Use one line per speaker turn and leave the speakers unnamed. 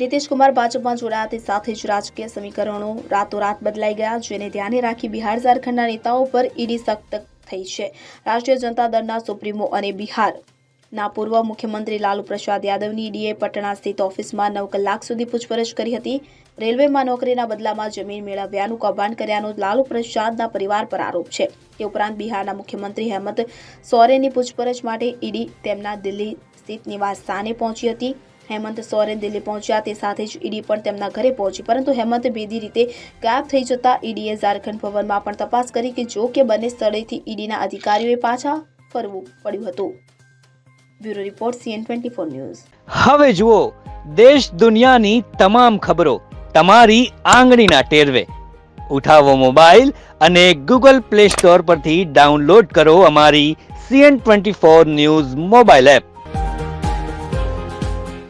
નીતિશ કુમાર ભાજપમાં જોડાયા તે સાથે જ રાજકીય સમીકરણો રાતોરાત બદલાઈ ગયા, જેને ધ્યાને રાખી બિહાર ઝારખંડના નેતાઓ પર ઈડી સખ્ત થઈ છે. રાષ્ટ્રીય જનતા દળના સુપ્રીમો અને બિહારના પૂર્વ મુખ્યમંત્રી લાલુ પ્રસાદ યાદવની ઈડીએ પટણા સ્થિત ઓફિસમાં નવ કલાક સુધી પૂછપરછ કરી હતી. રેલવેમાં નોકરીના બદલામાં જમીન મેળવ્યાનું કૌભાંડ કર્યાનો લાલુ પ્રસાદના પરિવાર પર આરોપ છે. તે ઉપરાંત બિહારના મુખ્યમંત્રી હેમંત સોરેનની પૂછપરછ માટે ઈડી તેમના દિલ્હી સ્થિત નિવાસ સ્થાને પહોંચી હતી. હેમંત સોરેન દિલ્હી પહોંચ્યા. તે સાથે જ ઈડી પણ તેમના ઘરે પહોંચી. પરંતુ હેમંત બેદી રીતે ગાયબ થઈ જતા ઈડીએ ઝારખંડ ભવનમાં પણ તપાસ કરી કે જો કે બંને સ્થળેથી ઈડીના અધિકારીઓએ પાછા ફરવું પડ્યું હતું. Bureau report, CN twenty four news.
હવે જુઓ, દેશ દુનિયાની તમામ ખબરો તમારી આંગળીના ટેરવે. ઉઠાવો મોબાઈલ અને ગૂગલ પ્લે સ્ટોર પરથી ડાઉનલોડ કરો અમારી CN twenty four news mobile app.